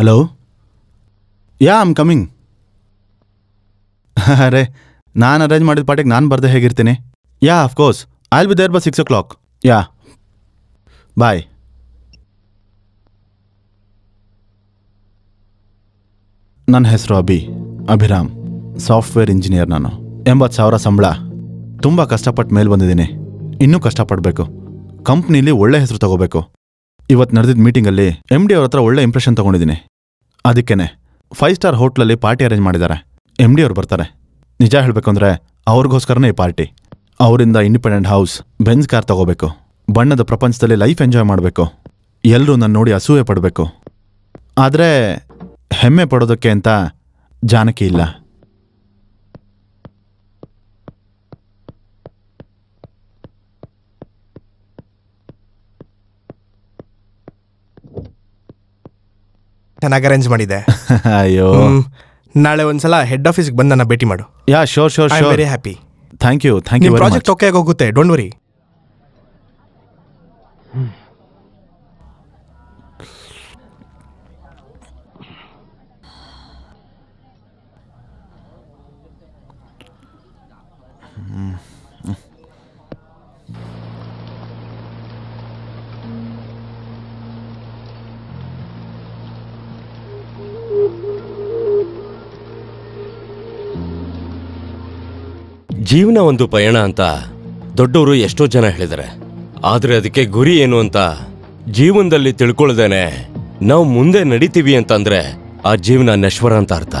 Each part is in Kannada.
ಹಲೋ ಯಾ ಆಮ್ ಕಮಿಂಗ್ ಅರೆ, ನಾನು ಅರೇಂಜ್ ಮಾಡಿದ ಪಾರ್ಟಿಗೆ ನಾನು ಬರ್ದೆ ಹೇಗಿರ್ತೀನಿ? Yeah of course I will be there by six o'clock yeah bye ನನ್ನ ಹೆಸರು ಅಭಿ. ಅಭಿರಾಮ್. ಸಾಫ್ಟ್ವೇರ್ ಇಂಜಿನಿಯರ್ ನಾನು. ಎಂಬತ್ತು ಸಾವಿರ ಸಂಬಳ. ತುಂಬ ಕಷ್ಟಪಟ್ಟು ಮೇಲೆ ಬಂದಿದ್ದೀನಿ. ಇನ್ನೂ ಕಷ್ಟಪಡಬೇಕು. ಕಂಪ್ನೀಲಿ ಒಳ್ಳೆ ಹೆಸರು ತಗೋಬೇಕು. ಇವತ್ತು ನಡೆದಿದ್ದ ಮೀಟಿಂಗಲ್ಲಿ ಎಂ ಡಿ ಅವ್ರ ಹತ್ರ ಒಳ್ಳೆ ಇಂಪ್ರೆಷನ್ ತಗೊಂಡಿದ್ದೀನಿ. ಅದಕ್ಕೇನೆ. ಫೈವ್ ಸ್ಟಾರ್ ಹೋಟ್ಲಲ್ಲಿ ಪಾರ್ಟಿ ಅರೇಂಜ್ ಮಾಡಿದ್ದಾರೆ. ಎಂ ಡಿ ಅವ್ರು ಬರ್ತಾರೆ. ನಿಜ ಹೇಳಬೇಕು ಅಂದರೆ ಅವ್ರಿಗೋಸ್ಕರನೇ ಈ ಪಾರ್ಟಿ. ಅವರಿಂದ ಇಂಡಿಪೆಂಡೆಂಟ್ ಹೌಸ್ ಬೆನ್ಸ್ ಕಾರ್ ತಗೋಬೇಕು. ಬಣ್ಣದ ಪ್ರಪಂಚದಲ್ಲಿ ಲೈಫ್ ಎಂಜಾಯ್ ಮಾಡಬೇಕು. ಎಲ್ಲರೂ ನನ್ನ ನೋಡಿ ಅಸೂಯೆ ಪಡಬೇಕು. ಆದರೆ ಹೆಮ್ಮೆ ಪಡೋದಕ್ಕೆ ಅಂತ ಜಾನಕಿ ಇಲ್ಲ. ಚೆನ್ನಾಗಿ ಅರೇಂಜ್ ಮಾಡಿದೆ. ಅಯ್ಯೋ. ನಾಳೆ ಒಂದ್ಸಲ ಹೆಡ್ ಆಫೀಸ್ಗೆ ಬಂದು ನನ್ನ ಭೇಟಿ ಮಾಡು. Yeah sure sure I sure very happy thank you thank you project okay ಹೋಗುತ್ತೆ ಡೋಂಟ್ ವರಿ ಜೀವನ ಒಂದು ಪಯಣ ಅಂತ ದೊಡ್ಡವರು ಎಷ್ಟೋ ಜನ ಹೇಳಿದ್ದಾರೆ. ಆದರೆ ಅದಕ್ಕೆ ಗುರಿ ಏನು ಅಂತ ಜೀವನದಲ್ಲಿ ತಿಳ್ಕೊಳ್ದೇನೆ ನಾವು ಮುಂದೆ ನಡಿತೀವಿ ಅಂತಂದ್ರೆ ಆ ಜೀವನ ನಶ್ವರ ಅಂತ ಅರ್ಥ.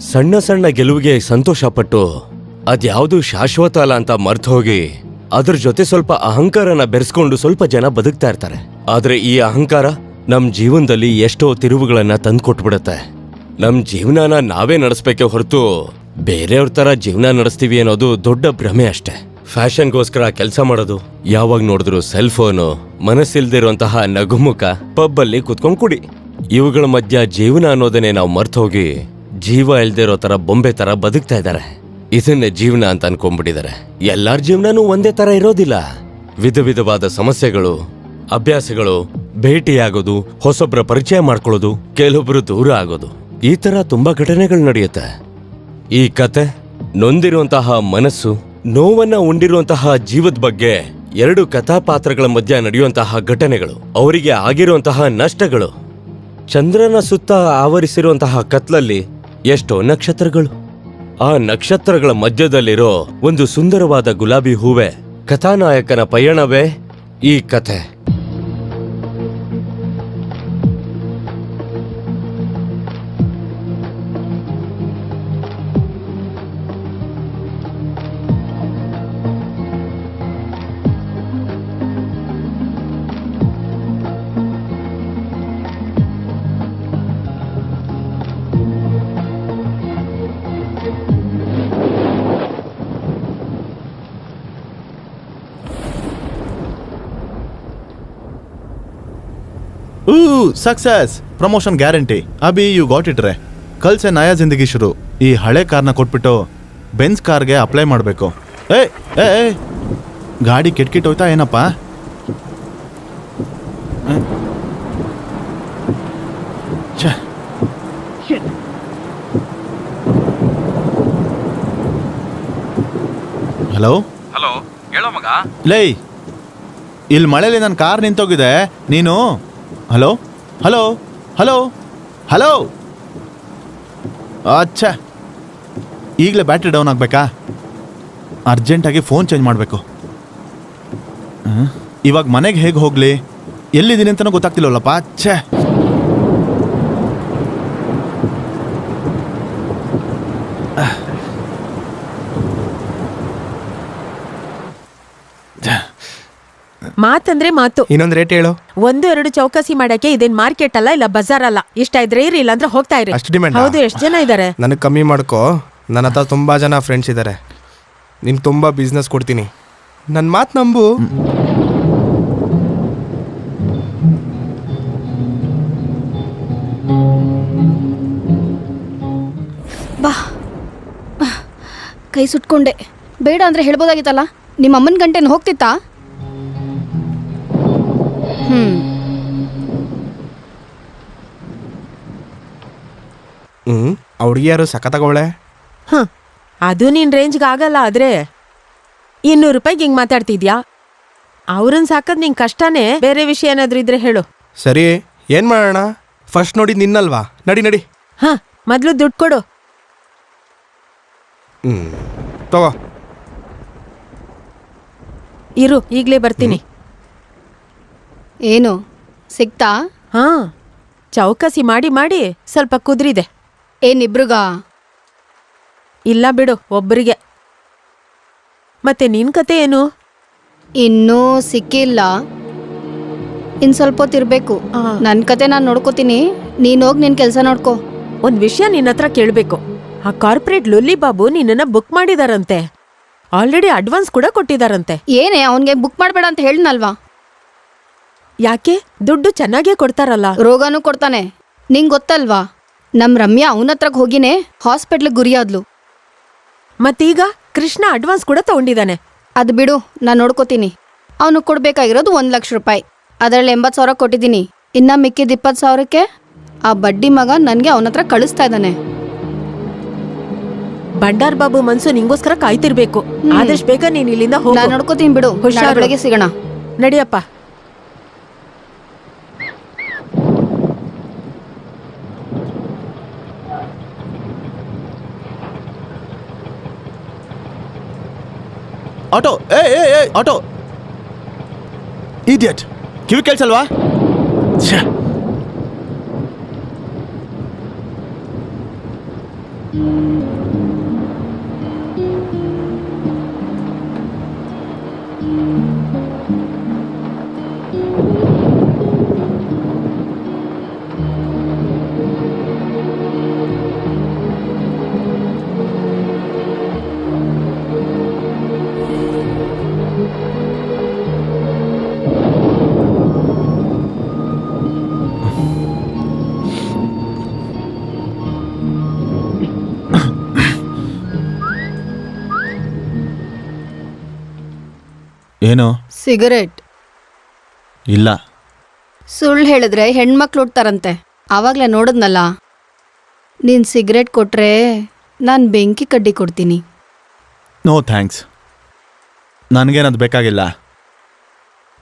ಸಣ್ಣ ಸಣ್ಣ ಗೆಲುವಿಗೆ ಸಂತೋಷ ಪಟ್ಟು ಅದ್ಯಾವುದು ಶಾಶ್ವತ ಅಲ್ಲ ಅಂತ ಮರ್ತು ಹೋಗಿ ಅದ್ರ ಜೊತೆ ಸ್ವಲ್ಪ ಅಹಂಕಾರನ ಬೆರೆಸ್ಕೊಂಡು ಸ್ವಲ್ಪ ಜನ ಬದುಕ್ತಾ ಇರ್ತಾರೆ. ಆದರೆ ಈ ಅಹಂಕಾರ ನಮ್ಮ ಜೀವನದಲ್ಲಿ ಎಷ್ಟೋ ತಿರುವುಗಳನ್ನ ತಂದುಕೊಟ್ಬಿಡುತ್ತೆ. ನಮ್ಮ ಜೀವನನ ನಾವೇ ನಡೆಸ್ಬೇಕೆ ಹೊರತು ಬೇರೆಯವ್ರ ತರ ಜೀವನ ನಡೆಸ್ತೀವಿ ಅನ್ನೋದು ದೊಡ್ಡ ಭ್ರಮೆ ಅಷ್ಟೇ. ಫ್ಯಾಷನ್ಗೋಸ್ಕರ ಕೆಲಸ ಮಾಡೋದು, ಯಾವಾಗ ನೋಡಿದ್ರು ಸೆಲ್ ಫೋನು ಮನಸ್ಸಿಲ್ದಿರುವಂತಹ ನಗುಮುಖ ಪಬ್ಬಲ್ಲಿ ಕುತ್ಕೊಂಡು ಕುಡಿ. ಇವುಗಳ ಮಧ್ಯ ಜೀವನ ಅನ್ನೋದನ್ನೇ ನಾವು ಮರ್ತು ಹೋಗಿ, ಜೀವ ಇಲ್ದಿರೋ ಥರ ಬೊಂಬೆ ಥರ ಬದುಕ್ತಾ ಇದ್ದಾರೆ ಇದನ್ನೇ ಜೀವನ ಅಂತ ಅನ್ಕೊಂಡ್ಬಿಟ್ಟಿದ್ದಾರೆ ಎಲ್ಲಾರ ಜೀವನನೂ ಒಂದೇ ತರ ಇರೋದಿಲ್ಲ. ವಿಧ ವಿಧವಾದ ಸಮಸ್ಯೆಗಳು, ಅಭ್ಯಾಸಗಳು, ಭೇಟಿಯಾಗೋದು ಹೊಸೊಬ್ಬರ ಪರಿಚಯ ಮಾಡ್ಕೊಳ್ಳೋದು, ಕೆಲವೊಬ್ರು ದೂರ ಆಗೋದು. ಈ ತರ ತುಂಬಾ ಘಟನೆಗಳು ನಡೆಯುತ್ತೆ. ಈ ಕತೆ ನೊಂದಿರುವಂತಹ ಮನಸ್ಸು, ನೋವನ್ನ ಉಂಡಿರುವಂತಹ ಜೀವದ ಬಗ್ಗೆ ಎರಡು ಕಥಾಪಾತ್ರಗಳ ಮಧ್ಯೆ ನಡೆಯುವಂತಹ ಘಟನೆಗಳು, ಅವರಿಗೆ ಆಗಿರುವಂತಹ ನಷ್ಟಗಳು. ಚಂದ್ರನ ಸುತ್ತ ಆವರಿಸಿರುವಂತಹ ಕತ್ಲಲ್ಲಿ ಎಷ್ಟೋ ನಕ್ಷತ್ರಗಳು. ಆ ನಕ್ಷತ್ರಗಳ ಮಧ್ಯದಲ್ಲಿರೋ ಒಂದು ಸುಂದರವಾದ ಗುಲಾಬಿ ಹೂವೆ ಕಥಾನಾಯಕನ ಪಯಣವೇ ಈ ಕಥೆ ಊ success promotion guarantee Abhi you got it ರೇ ಕಲ್ಸೆ ನಯಾ ಜಿಂದಗಿ ಶುರು. ಈ ಹಳೆ ಕಾರ್ನ ಕೊಟ್ಬಿಟ್ಟು ಬೆನ್ಸ್ ಕಾರ್ಗೆ ಅಪ್ಲೈ ಮಾಡಬೇಕು. ಏ ಏ ಏ, ಗಾಡಿ ಕೆಟ್ಕಿಟ್ ಹೋಯ್ತಾ ಏನಪ್ಪ. ಹಲೋ ಹಲೋ ಹೇಳೋ ಮಗ? ಲೈ ಇಲ್ಲಿ ಮಳೆಲಿ ನನ್ನ ಕಾರ್ ನಿಂತೋಗಿದೆ. ನೀನು? ಹಲೋ? ಹಲೋ? ಹಲೋ? ಹಲೋ? ಅಚ್ಚಾ. ಈಗಲೇ ಬ್ಯಾಟ್ರಿ ಡೌನ್ ಆಗಬೇಕಾ? ಅರ್ಜೆಂಟಾಗಿ ಫೋನ್ ಚೇಂಜ್ ಮಾಡಬೇಕು. ಇವಾಗ ಮನೆಗೆ ಹೇಗೆ ಹೋಗಲಿ? ಎಲ್ಲಿದ್ದೀನಿ ಅಂತಲೂ ಗೊತ್ತಾಗ್ತಿಲ್ಲವಲ್ಲಪ್ಪ ಛೇ. ಮಾತಂದ್ರೆ ಮಾತು. ಇನ್ನೊಂದ್ ರೇಟ್ ಹೇಳು. ಒಂದು ಎರಡು ಚೌಕಾಸಿ ಮಾಡಕ್ಕೆ ಇದೇನ್ ಮಾರ್ಕೆಟ್ ಅಲ್ಲ ಇಲ್ಲ ಬಜಾರ್ ಅಲ್ಲ? ಇಷ್ಟ ಇದ್ರೆ ಇರಿ ಇಲ್ಲ ಅಂದ್ರೆ ಹೋಗ್ತಾ ಇರಿ. ಅಷ್ಟು ಡಿಮ್ಯಾಂಡ್ ಹೌದು ಎಷ್ಟು ಜನ ಇದಾರೆ? ನನಗೆ ಕಮ್ಮಿ ಮಾಡ್ಕೋ. ನನ್ನ ಹತ್ರ ತುಂಬಾ ಜನ ಫ್ರೆಂಡ್ಸ್ ಇದ್ದಾರೆ ನಿನ್ ತುಂಬಾ ಬಿಸ್ನೆಸ್ ಕೊಡ್ತೀನಿ. ನನ್ನ ಮಾತು ನಂಬು. ಬಾ. ಕೈ ಸುಟ್ಕೊಂಡೆ. ಬೇಡ ಅಂದ್ರೆ ಹೇಳ್ಬೋದಾಗಿತ್ತಲ್ಲ? ನಿಮ್ಮ ಅಮ್ಮನ ಗಂಟೆನ ಹೋಗ್ತಿತ್ತಾ? ಆ ಹುಡುಗಿಯಾರು ಸಖತ್ತಾಗವಳೆ? ಹ ಅದು ನಿನ್ ರೇಂಜ್ಗೆ ಆಗಲ್ಲ ಆದ್ರೆ. ಇನ್ನೂರು ರೂಪಾಯಿಗೆ ಹಿಂಗೆ ಮಾತಾಡ್ತಿದ್ಯಾ? ಅವ್ರನ್ನ ಸಾಕದ್ ನಿಂಗೆ ಕಷ್ಟನೇ ಬೇರೆ ವಿಷಯ ಏನಾದ್ರೂ ಇದ್ರೆ ಹೇಳು. ಸರಿ ಏನು ಮಾಡೋಣ? ಫಸ್ಟ್ ನೋಡಿ ನಿನ್ನಲ್ವಾ? ನಡಿ ನಡಿ. ಹ ಮೊದ್ಲು ದುಡ್ಡು ಕೊಡು. ಹ್ಞೂ ತಗೋ. ಇರು ಈಗಲೇ ಬರ್ತೀನಿ. ಏನು ಸಿಗ್ತಾ? ಹಾಂ ಚೌಕಸಿ ಮಾಡಿ ಮಾಡಿ ಸ್ವಲ್ಪ ಕುದ್ರಿದೆ. ಏನಿಬ್ರಿಗ ಇಲ್ಲ ಬಿಡು ಒಬ್ಬರಿಗೆ ಮತ್ತೆ ನಿನ್ ಕತೆ ಏನು? ಇನ್ನೂ ಸಿಕ್ಕಿಲ್ಲ. ಇನ್ ಸ್ವಲ್ಪ ಹೊತ್ತಿರ್ಬೇಕು ಆ. ನನ್ನ ಕತೆ ನಾನು ನೋಡ್ಕೋತೀನಿ. ನೀನ್ ಹೋಗಿ ನಿನ್ ಕೆಲಸ ನೋಡ್ಕೋ. ಒಂದ್ ವಿಷಯ ನಿನ್ನ ಹತ್ರ ಕೇಳ್ಬೇಕು. ಆ ಕಾರ್ಪೊರೇಟ್ ಲೊಲ್ಲಿ ಬಾಬು ನಿನ್ನನ್ನ ಬುಕ್ ಮಾಡಿದಾರಂತೆ. ಆಲ್ರೆಡಿ ಅಡ್ವಾನ್ಸ್ ಕೂಡ ಕೊಟ್ಟಿದಾರಂತೆ. ಏನೇ ಅವನ್ಗೆ ಬುಕ್ ಮಾಡಬೇಡ ಅಂತ ಹೇಳಿದ್ನಲ್ವಾ? ಯಾಕೆ? ದುಡ್ಡು ಚೆನ್ನಾಗೇ ಕೊಡ್ತಾರಲ್ಲ. ರೋಗನೂ ಕೊಡ್ತಾನೆ. ನಿಂಗ್ ಗೊತ್ತಲ್ವಾ? ನಮ್ ರಮ್ಯಾ ಅವನ ಹತ್ರಕ್ ಹೋಗಿನೇ ಹಾಸ್ಪಿಟ್ಲ್ ಗುರಿಯಾದ್ಲು ಮತ್ತೀಗ ಕೃಷ್ಣ ಅಡ್ವಾನ್ಸ್ ಕೂಡ ತಗೊಂಡಿದ್ದಾನೆ ಅದ್ ಬಿಡು ನಾನು ನೋಡ್ಕೋತೀನಿ. ಅವನು ಕೊಡ್ಬೇಕಾಗಿರೋದು ಒಂದ್ ಲಕ್ಷ ರೂಪಾಯಿ. ಅದರಲ್ಲಿ ಎಂಬತ್ತು ಸಾವಿರ ಕೊಟ್ಟಿದ್ದೀನಿ. ಇನ್ನ ಮಿಕ್ಕಿದ ಇಪ್ಪತ್ತು ಸಾವಿರಕ್ಕೆ ಆ ಬಡ್ಡಿ ಮಗ ನನಗೆ ಅವನ ಹತ್ರ ಕಳಿಸ್ತಾ ಇದ್ದಾನೆ. ಬಂಡಾರ್ ಬಾಬು ಮನ್ಸು ನಿಂಗೋಸ್ಕರ ಕಾಯ್ತಿರ್ಬೇಕು. ಆದಷ್ಟು ಬೇಗ ನೀನ್ ಇಲ್ಲಿಂದ ನಾನು ಹೋಗು ನೋಡ್ಕೋತೀನಿ ಬಿಡು. ಹುಷಾರು. ಬೆಳಗ್ಗೆ ಸಿಗೋಣ. ನಡಿಯಪ್ಪ. ಆಟೋ ಏ ಏ ಏ ಆಟೋ. ಇಡಿಯಟ್ ಕಿವಿ ಕೇಳ್ಸಲ್ವಾ ಏನು? ಸಿಗರೇಟ್. ಇಲ್ಲ. ಸುಳ್ಳು ಹೇಳಿದ್ರೆ ಹೆಣ್ಮಕ್ಳು ಉಡ್ತಾರಂತೆ ಆವಾಗಲೇ ನೋಡಿದ್ನಲ್ಲ. ನೀನು ಸಿಗರೇಟ್ ಕೊಟ್ರೆ ನಾನು ಬೆಂಕಿ ಕಡ್ಡಿ ಕೊಡ್ತೀನಿ. ನೋ ಥ್ಯಾಂಕ್ಸ್ ನನಗೇನದು ಬೇಕಾಗಿಲ್ಲ.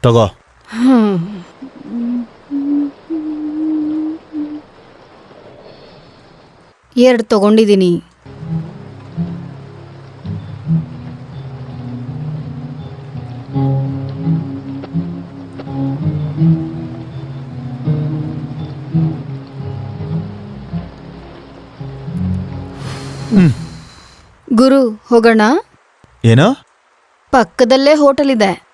ತಗೋ. ಎರಡು ತಗೊಂಡಿದ್ದೀನಿ ಗುರು ಹೋಗೋಣ? ಏನೋ? ಪಕ್ಕದಲ್ಲೇ ಹೋಟೆಲ್ ಇದೆ.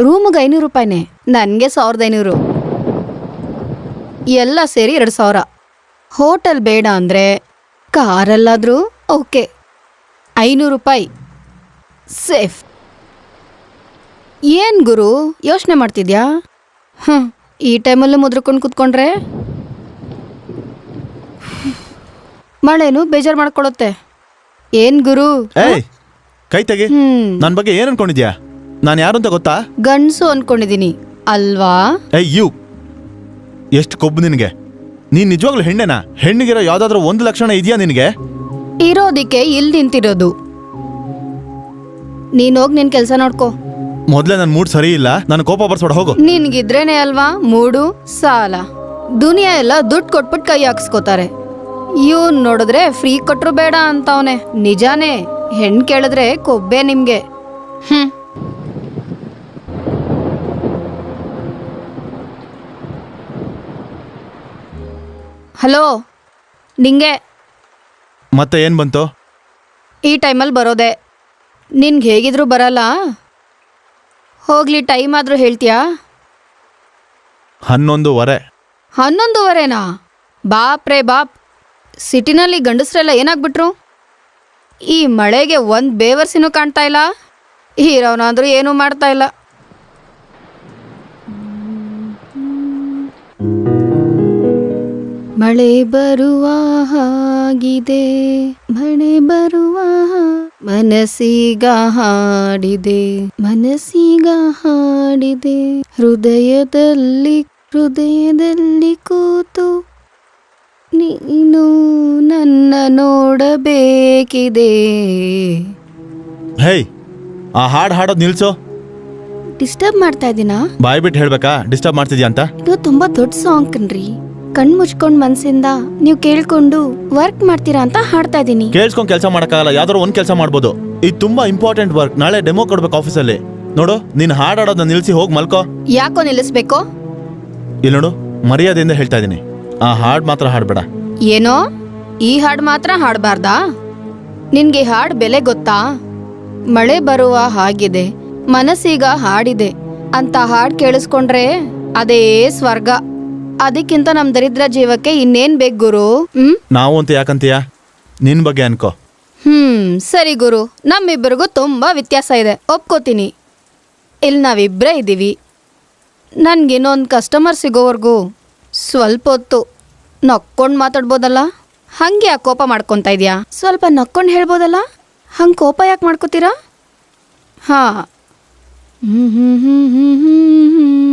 ರೂಮ್ಗೆ ಐನೂರು ರೂಪಾಯಿನೇ. ನನಗೆ ಸಾವಿರದ ಐನೂರು. ಎಲ್ಲ ಸೇರಿ ಎರಡು ಸಾವಿರ. ಹೋಟೆಲ್ ಬೇಡ ಅಂದರೆ ಕಾರಲ್ಲಾದರೂ ಓಕೆ. ಐನೂರು ರೂಪಾಯಿ. ಸೇಫ್. ಏನು ಗುರು ಯೋಚನೆ ಮಾಡ್ತಿದ್ಯಾ? ಹ್ಞೂ ಈ ಟೈಮಲ್ಲೂ ಮುದ್ರಕೊಂಡು ಕೂತ್ಕೊಂಡ್ರೆ? ಮಳೆನು ಬೇಜಾರು ಮಾಡ್ಕೊಳ್ಳುತ್ತೆ ಏನ್ ಗುರು? ಏಯ್ ಕೈ ತೆಗಿ. ಹ್ಮ್. ನನ್ನ ಬಗ್ಗೆ ಏನು ಅನ್ಕೊಂಡಿದ್ಯಾ? ನಾನು ಯಾರು ಅಂತ ಗೊತ್ತಾ? ಗಂಡ್ಸು ಅನ್ಕೊಂಡಿದೀನಿ. ಅಲ್ವಾ? ಏಯ್ ಯು. ಎಷ್ಟು ಕೊಬ್ಬು ನಿನಗೆ? ನೀನ್ ನಿಜವಾಗ್ಲೂ ಹೆಣ್ಣೆನಾ? ಹೆಣ್ಣಿಗಿರೋ ಯಾವ್ದಾದ್ರು ಒಂದು ಲಕ್ಷಣ ಇದೆಯಾ ನಿನಗೆ? ಇರೋದಿಕ್ಕೆ ಇಲ್ಲಿ ನಿಂತಿರೋದು. ನೀನ್ ಹೋಗ್ ನಿನ್ ಕೆಲ್ಸ ನೋಡ್ಕೋ. ಮೊದ್ಲೇ ನನ್ನ ಮೂಡ್ ಸರಿ ಇಲ್ಲ. ನಾನು ಕೋಪ ಬರ್ಸೋಡ ಹೋಗು. ನಿನ್ಗಿದ್ರೇನೆ ಅಲ್ವಾ? ಮೂಡು ಸಾಲ. ದುನಿಯಾ ಎಲ್ಲ ದುಡ್ಡು ಕೊಟ್ಬಿಟ್ಟು ಕೈ ಹಾಕ್ಸ್ಕೋತಾರೆ. ಇವನ್ ನೋಡಿದ್ರೆ ಫ್ರೀ ಕೊಟ್ರು ಬೇಡ ಅಂತವನೆ. ನಿಜಾನೇ ಹೆಣ್ ಕೇಳಿದ್ರೆ ಕೊಬ್ಬೆ ನಿಮ್ಗೆ. ಹ್ಮ್. ಹಲೋ ನಿಂಗೆ? ಮತ್ತೆ ಏನ್ ಬಂತು? ಈ ಟೈಮಲ್ಲಿ ಬರೋದೆ. ನಿನ್ಗೆ ಹೇಗಿದ್ರು ಬರಲ್ಲ? ಹೋಗ್ಲಿ ಟೈಮ್ ಆದರೂ ಹೇಳ್ತೀಯಾ? ಹನ್ನೊಂದುವರೆ ಹನ್ನೊಂದುವರೆನಾ ಬಾಪ್ರೆ ಬಾಪ್. ಸಿಟಿನಲ್ಲಿ ಗಂಡಸ್ರೆಲ್ಲ ಏನಾಗ್ಬಿಟ್ರು? ಈ ಮಳೆಗೆ ಒಂದು ಬೇವರ್ಸಿನೂ ಕಾಣ್ತಾ ಇಲ್ಲ. ಹೀರೋನಾದ್ರೂ ಏನೂ ಮಾಡ್ತಾ ಇಲ್ಲ. ಮಳೆ ಬರುವ ಹಾಗಿದೆ ಮಳೆ ಬರುವ ಮನಸ್ಸೀಗ ಹಾಡಿದೆ ಮನಸ್ಸೀಗ ಹಾಡಿದೆ. ಹೃದಯದಲ್ಲಿ ಹೃದಯದಲ್ಲಿ ಕೂತು ನೀನು ನನ್ನ ನೋಡಬೇಕಿದೆ. ಹೇಯ್ ಆ ಹಾಡು ಹಾಡೋದು ನಿಲ್ಸೋ. ಡಿಸ್ಟರ್ಬ್ ಮಾಡ್ತಾ ಇದ್ದೀನಾ ಬಾಯ್ ಬಿಟ್ಟು ಹೇಳ್ಬೇಕಾ? ಡಿಸ್ಟರ್ಬ್ ಮಾಡ್ತಿದ್ಯಾ ಅಂತ? ಇದು ತುಂಬಾ ದೊಡ್ಡ ಸಾಂಗ್ ಕಣ್ರಿ. ಕಣ್ ಮುಚ್ಕೊಂಡ್ ಮನ್ಸಿಂದ ನೀವು ಕೇಳ್ಕೊಂಡು ವರ್ಕ್ ಮಾಡ್ತೀರಾ ಅಂತ ಹಾಡ್ತಾ ಇದ್ದೀನಿ ಕೇಳಿಸ್ಕೊಂಡು ಕೆಲಸ ಮಾಡೋಕ್ಕಾಗಲ್ಲ ಯಾವ್ದಾದ್ರು ಒಂದು ಕೆಲಸ ಮಾಡ್ಬೋದು. ಇದು ತುಂಬಾ ಇಂಪಾರ್ಟೆಂಟ್ ವರ್ಕ್ ನಾಳೆ ಡೆಮೋ ಕೊಡ್ಬೇಕು ಆಫೀಸಲ್ಲಿ. ನೋಡು ನೀನು ಹಾಡಾಡೋದನ್ನ ನಿಲ್ಸಿ ಹೋಗಿ ಮಲ್ಕೋ. ಯಾಕೋ ನಿಲ್ಲಿಸ್ಬೇಕು? ಇಲ್ಲ ನೋಡು ಮರ್ಯಾದೆಯಿಂದ ಹೇಳ್ತಾ ಇದ್ದೀನಿ ಆ ಹಾಡು ಮಾತ್ರ ಹಾಡಬೇಡ. ಏನೋ? ಈ ಹಾಡ್ ಮಾತ್ರ ಹಾಡಬಾರ್ದಾ? ನಿನ್ಗೆ ಹಾಡ್ ಬೆಲೆ ಗೊತ್ತಾ? ಮಳೆ ಬರುವ ಹಾಗಿದೆ ಮನಸ್ಸೀಗ ಹಾಡಿದೆ ಅಂತ ಹಾಡ್ ಕೇಳಿಸ್ಕೊಂಡ್ರೆ ಅದೇ ಸ್ವರ್ಗ. ಅದಕ್ಕಿಂತ ನಮ್ ದರಿದ್ರ ಜೀವಕ್ಕೆ ಇನ್ನೇನ್ ಬೇಕು ಗುರು? ಹ್ಮ್? ನಾವು ಅಂತ ಯಾಕಂತೀಯ? ನಿನ್ ಬಗ್ಗೆ ಅನ್ಕೋ. ಹ್ಮ್ ಸರಿ ಗುರು. ನಮ್ಮಿಬ್ಬರಿಗೂ ತುಂಬಾ ವ್ಯತ್ಯಾಸ ಇದೆ. ಒಪ್ಕೋತೀನಿ. ಇಲ್ಲಿ ನಾವಿಬ್ಬರೇ ಇದ್ದೀವಿ ನನ್ಗೆ ಇನ್ನೊಂದು ಕಸ್ಟಮರ್ ಸಿಗೋವರೆಗೂ ಸ್ವಲ್ಪ ಹೊತ್ತು ನಕ್ಕೊಂಡು ಮಾತಾಡ್ಬೋದಲ್ಲ? ಹಂಗೆ ಯಾಕೆ ಕೋಪ ಮಾಡ್ಕೊತಾ ಇದೆಯಾ? ಸ್ವಲ್ಪ ನಕ್ಕೊಂಡು ಹೇಳ್ಬೋದಲ್ಲ? ಹಂಗೆ ಕೋಪ ಯಾಕೆ ಮಾಡ್ಕೋತೀರಾ? ಹಾಂ. ಹ್ಞೂ ಹ್ಞೂ ಹ್ಞೂ ಹ್ಞೂ ಹ್ಮ್.